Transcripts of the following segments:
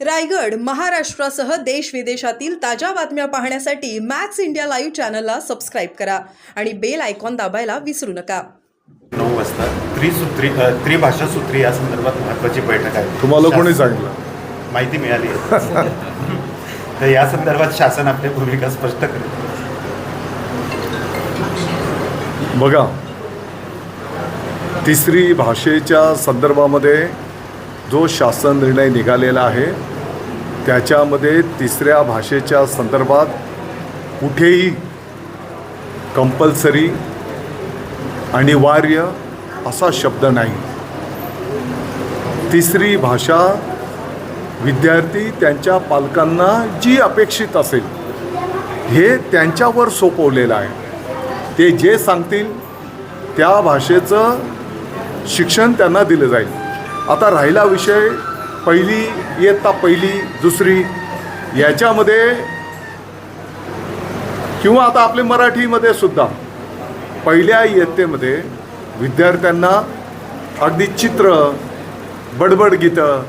रायगड महाराष्ट्रासह देश विदेशातील ताज्या बातम्या पाहण्यासाठी मॅक्स इंडिया लाईव्ह चॅनलला सबस्क्राईब करा आणि बेल आयकॉन दाबायला विसरू नका. नऊ वाजता. त्रिसूत्री अ, त्रिभाषा सूत्री या संदर्भात महत्त्वाची बैठक आहे. तुम्हाला कोणी शासन- सांगितलं? माहिती मिळाली आहे. तर या संदर्भात शासन आपली भूमिका स्पष्ट करेल. बघा तिसरी भाषेच्या संदर्भामध्ये जो शासन निर्णय निघालेला आहे त्याच्यामध्ये तिसऱ्या भाषेच्या संदर्भात कुठेही कंपल्सरी अनिवार्य असा शब्द नाही. तिसरी भाषा विद्यार्थी त्यांच्या पालकांना जी अपेक्षित असेल हे त्यांच्यावर सोपवलेलं आहे. ते जे सांगतील त्या भाषेचं शिक्षण त्यांना दिलं जाईल. आता राहिला विषय पहिली इयत्ता पहिली दुसरी याच्यामध्ये किंवा आता आपले मराठीमध्ये सुद्धा पहिल्या इयत्तेमध्ये विद्यार्थ्यांना अगदी चित्र बडबड गीतं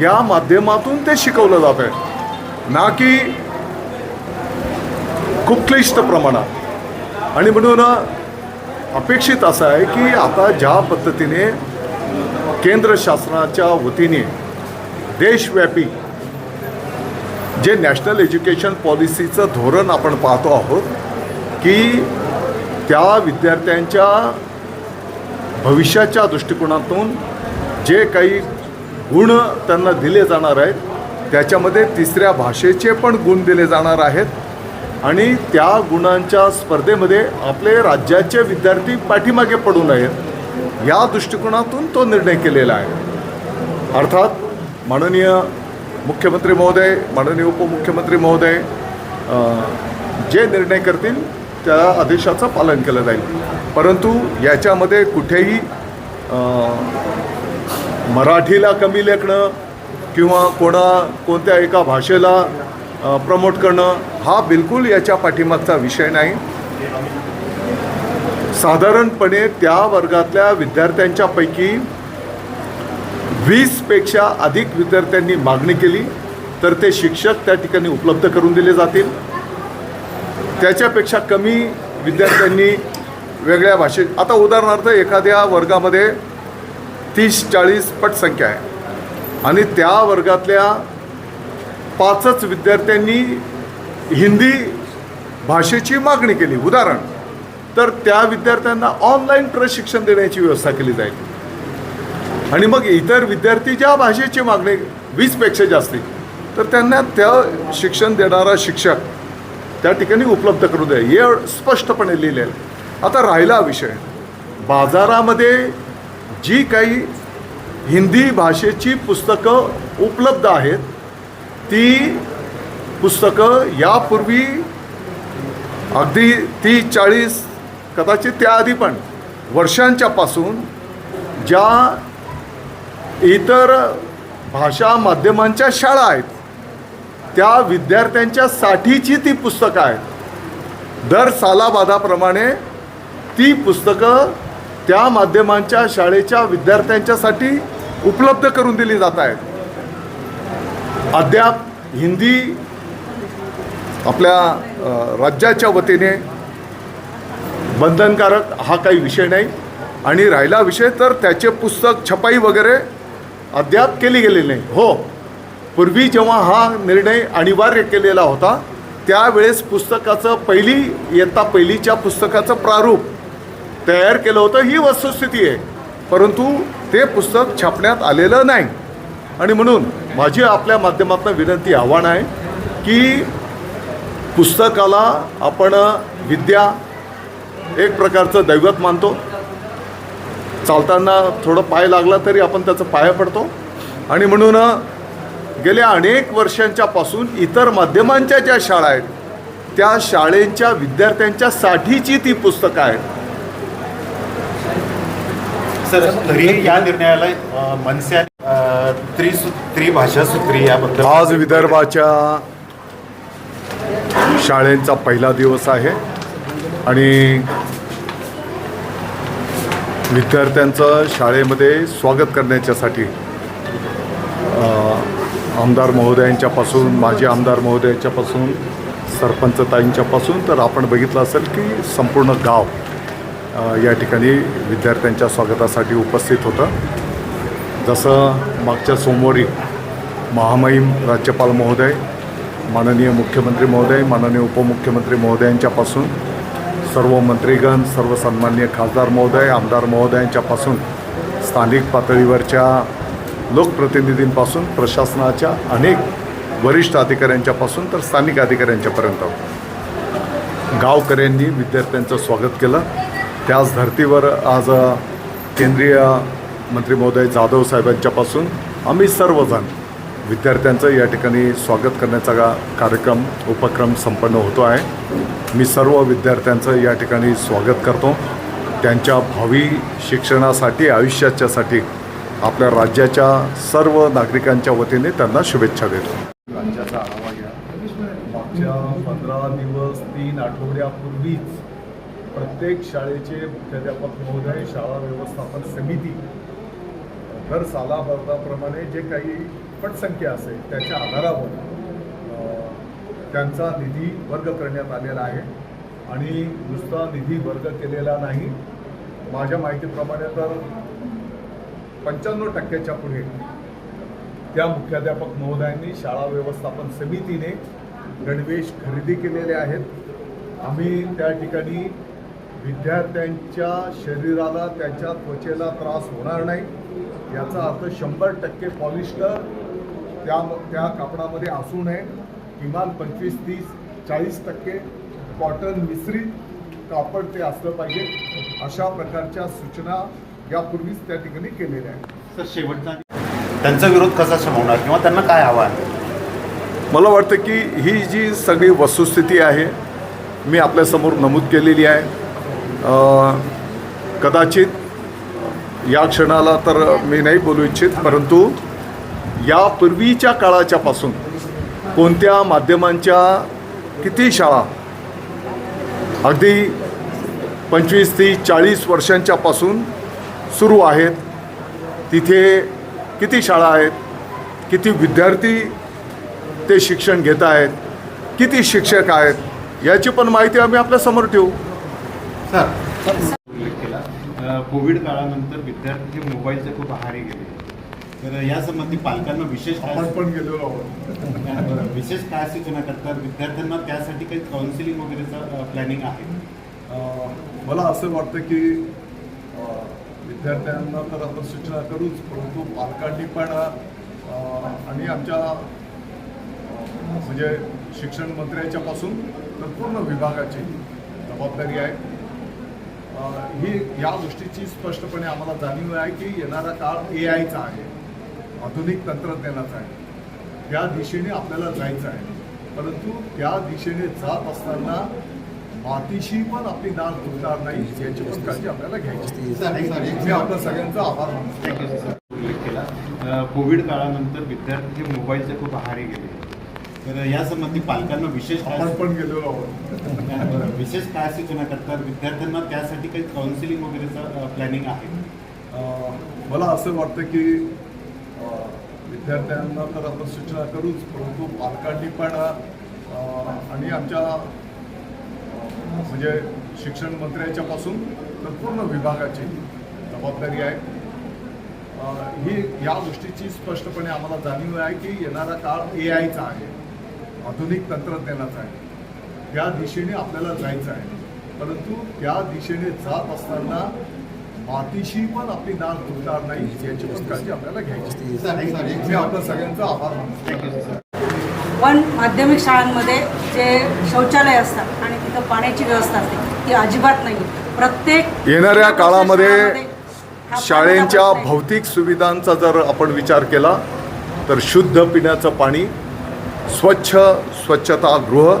या माध्यमातून ते शिकवलं जात आहे. ना की खूप क्लिष्ट प्रमाणात. आणि म्हणून अपेक्षित असं आहे की आता ज्या पद्धतीने केंद्र शासनाच्या वतीने देशव्यापी जे नॅशनल एज्युकेशन पॉलिसीचं धोरण आपण पाहतो आहोत की त्या विद्यार्थ्यांच्या भविष्याच्या दृष्टिकोनातून जे काही गुण त्यांना दिले जाणार आहेत त्याच्यामध्ये तिसऱ्या भाषेचे पण गुण दिले जाणार आहेत आणि त्या गुणांच्या स्पर्धेमध्ये आपले राज्याचे विद्यार्थी पाठीमागे पडू नयेत या दृष्टिकोनातून तो निर्णय केलेला आहे. अर्थात माननीय मुख्यमंत्री महोदय माननीय उपमुख्यमंत्री महोदय जे निर्णय करतील त्या आदेशाचं पालन केलं जाईल. परंतु याच्यामध्ये कुठेही मराठीला कमी लेखणं किंवा कोणा कोणत्या एका भाषेला प्रमोट करणं हा बिलकुल याच्या पाठीमागचा विषय नाही. साधारणपणे त्या वर्गातल्या विद्यार्थ्यांच्यापैकी वीसपेक्षा अधिक विद्यार्थ्यांनी मागणी केली तर ते शिक्षक त्या ठिकाणी उपलब्ध करून दिले जातील. त्याच्यापेक्षा कमी विद्यार्थ्यांनी वेगळ्या भाषेत आता उदाहरणार्थ एखाद्या वर्गामध्ये तीस चाळीस पटसंख्या आहे. आणि त्या वर्गातल्या पाचच विद्यार्थ्यांनी हिंदी भाषेची मागणी केली. उदाहरण तर त्या विद्यार्थ्यांना ऑनलाईन प्रशिक्षण देण्याची व्यवस्था केली जाईल. आणि मग इतर विद्यार्थी ज्या भाषेची मागणी वीसपेक्षा जास्ती तर त्यांना त्या शिक्षण देणारा शिक्षक त्या ठिकाणी उपलब्ध करू द्या हे स्पष्टपणे लिहिलेलं आहे. आता राहिला विषय बाजारामध्ये जी काही हिंदी भाषेची पुस्तकं उपलब्ध आहेत ती पुस्तकं यापूर्वी अगदी तीस चाळीस कदाचित त्याआधी पण वर्षांच्यापासून ज्या इतर भाषा माध्यमांच्या शाळा आहेत. त्या विद्यार्थ्यांच्यासाठीची ती पुस्तकं आहेत. दर सालाबादाप्रमाणे ती पुस्तकं त्या माध्यमांच्या शाळेच्या विद्यार्थ्यांच्यासाठी उपलब्ध करून दिली जात आहेत. अद्याप हिंदी आपल्या राज्याच्या वतीने बंधनकारक हा काही विषय नाही आणि राहिला विषय तर त्याचे पुस्तक छपाई वगैरे अद्याप केली गेलेली नाही. हो. पूर्वी जेव्हा हा निर्णय अनिवार्य केलेला होता त्यावेळेस पुस्तकाचं पहिली इयत्ता पहिलीच्या पुस्तकाचं प्रारूप तयार केलं होतं. ही वस्तुस्थिती आहे. परंतु ते पुस्तक छापण्यात आलेलं नाही. आणि म्हणून माझी आपल्या माध्यमातून विनंती आव्हान आहे की पुस्तकाला आपण विद्या एक प्रकारचं दैवत मानतो. चालताना थोडं पाय लागला तरी आपण त्याचं पाया पडतो. आणि म्हणून गेल्या अनेक वर्षांच्या पासून इतर माध्यमांच्या ज्या शाळा आहेत त्या शाळेच्या विद्यार्थ्यांच्या साठीची ती पुस्तकं आहेत. सर तरी या निर्णयाला मनसे त्रिसू त्रिभाषा सूत्री याबद्दल आज विदर्भाच्या शाळेंचा पहिला दिवस आहे. आणि विद्यार्थ्यांचं शाळेमध्ये स्वागत करण्याच्यासाठी आमदार महोदयांच्यापासून माजी आमदार महोदयांच्यापासून सरपंच ताईंच्यापासून तर आपण बघितलं असेल की संपूर्ण गाव या ठिकाणी विद्यार्थ्यांच्या स्वागतासाठी उपस्थित होतं. जसं मागच्या सोमवारी महामहिम राज्यपाल महोदय माननीय मुख्यमंत्री महोदय माननीय उपमुख्यमंत्री महोदयांच्यापासून सर्व मंत्रीगण सर्वसन्मान्य खासदार महोदय आमदार महोदयांच्यापासून स्थानिक पातळीवरच्या लोकप्रतिनिधींपासून प्रशासनाच्या अनेक वरिष्ठ अधिकाऱ्यांच्यापासून तर स्थानिक अधिकाऱ्यांच्यापर्यंत. गावकऱ्यांनी विद्यार्थ्यांचं स्वागत केलं. त्याच धर्तीवर आज केंद्रीय मंत्री महोदय जाधव साहेबांच्यापासून आम्ही सर्वजण विद्यार्थ्यांचं या ठिकाणी स्वागत करण्याचा कार्यक्रम उपक्रम संपन्न होतो आहे. मी सर्व विद्यार्थ्यांचं या ठिकाणी स्वागत करतो. त्यांच्या भावी शिक्षणासाठी आयुष्याच्यासाठी आपल्या राज्याच्या सर्व नागरिकांच्या वतीने त्यांना शुभेच्छा देतो. राज्याचा आढावा घ्या मागच्या पंधरा दिवस तीन आठवड्यापूर्वीच प्रत्येक शाळेचे मुख्याध्यापक महोदय शाळा व्यवस्थापन समिती दर सालाप्रमाणे जे काही पटसंख्या असेल त्याच्या आधारावर त्यांचा निधी वर्ग करण्यात आलेला आहे. आणि नुसता निधी वर्ग केलेला नाही. माझ्या माहितीप्रमाणे तर पंच्याण्णव टक्क्याच्या पुढे त्या मुख्याध्यापक महोदयांनी शाळा व्यवस्थापन समितीने गणवेश खरेदी केलेले आहेत. आम्ही त्या ठिकाणी विद्यार्थ्यांच्या शरीराला त्यांच्या त्वचेला त्रास होणार नाही. याचा अर्थ शंभर टक्के पॉलिस्टर त्या त्या कापडामध्ये असू नये. किमान पंचवीस तीस चाळीस टक्के कॉटन मिश्रित कापड ते असलं पाहिजे. अशा प्रकारच्या सूचना यापूर्वीच त्या ठिकाणी केलेल्या आहेत. सर शेवटचा त्यांचा विरोध कसा शमवणार किंवा त्यांना काय आव्हान मला वाटतं की ही जी सगळी वस्तुस्थिती आहे मी आपल्यासमोर नमूद केलेली आहे. कदाचित या क्षणाला तर मी नाही बोलू इच्छित परंतु यापूर्वीच्या काळाच्या पासून कोणत्या माध्यमांच्या किती शाळा अगदी पंचवीस तीस चाळीस वर्षांच्यापासून सुरू आहेत? तिथे किती शाळा आहेत? किती विद्यार्थी ते शिक्षण घेत आहेत? किती शिक्षक आहेत? याची पण माहिती आम्ही आपल्यासमोर ठेवू. सर. उल्लेख केला अ, कोविड काळानंतर विद्यार्थी हे मोबाईलचे खूप आहारी गेले. तर यासंबंधी पालकांना विशेष आपण पण बरं, विशेष काय सूचना करतात विद्यार्थ्यांना त्यासाठी काही काउन्सिलिंग वगैरेचं प्लॅनिंग आहे? मला असं वाटतं की विद्यार्थ्यांना तर आपण सूचना करूच परंतु पालकांनी पण आणि आमच्या म्हणजे शिक्षण मंत्र्याच्यापासून तर पूर्ण विभागाची जबाबदारी आहे. ही या गोष्टीची स्पष्टपणे आम्हाला जाणीव आहे की येणारा काळ ए आयचा आहे. आधुनिक तंत्रज्ञानाचा आहे. त्या दिशेने आपल्याला जायचं आहे. परंतु त्या दिशेने जात असताना मातीशी पण आपली नाळ तुटणार नाही याची पण काळजी आपल्याला घ्यायची मी आपल्या सगळ्यांचा आभार मानतो. उल्लेख केला कोविड काळानंतर विद्यार्थी हे मोबाईलचे खूप आहारी गेले. तर यासंबंधी पालकांना विशेष आपण पण गेलेलो आहोत. बरं, विशेष काय सूचना करतात. विद्यार्थ्यांना त्यासाठी काही काउन्सिलिंग वगैरेचं प्लॅनिंग आहे. मला असं वाटतं की विद्यार्थ्यांना तर आपण सूचना करूच परंतु पालकांनी पण आणि आमच्या म्हणजे शिक्षण मंत्र्याच्यापासून तर पूर्ण विभागाची जबाबदारी आहे. ही या गोष्टीची स्पष्टपणे आम्हाला जाणीव आहे की येणारा काळ ए आयचा आहे आधुनिक तंत्रज्ञानाचा आहे. त्या दिशेने आपल्याला जायचं आहे. परंतु त्या दिशेने जात असताना मातीशी पण आपली नाळ तुटणार नाही याची पण काळजी आपल्याला घ्यायची. मी आपल्या सगळ्यांचा आभार मानतो. थँक्यू सर पण माध्यमिक शाळांमध्ये जे शौचालय असतात आणि तिथं पाण्याची व्यवस्था असते ती अजिबात नाही. प्रत्येक येणाऱ्या काळामध्ये शाळेंच्या. भौतिक सुविधांचा जर आपण विचार केला तर शुद्ध पिण्याचं पाणी स्वच्छ स्वच्छतागृह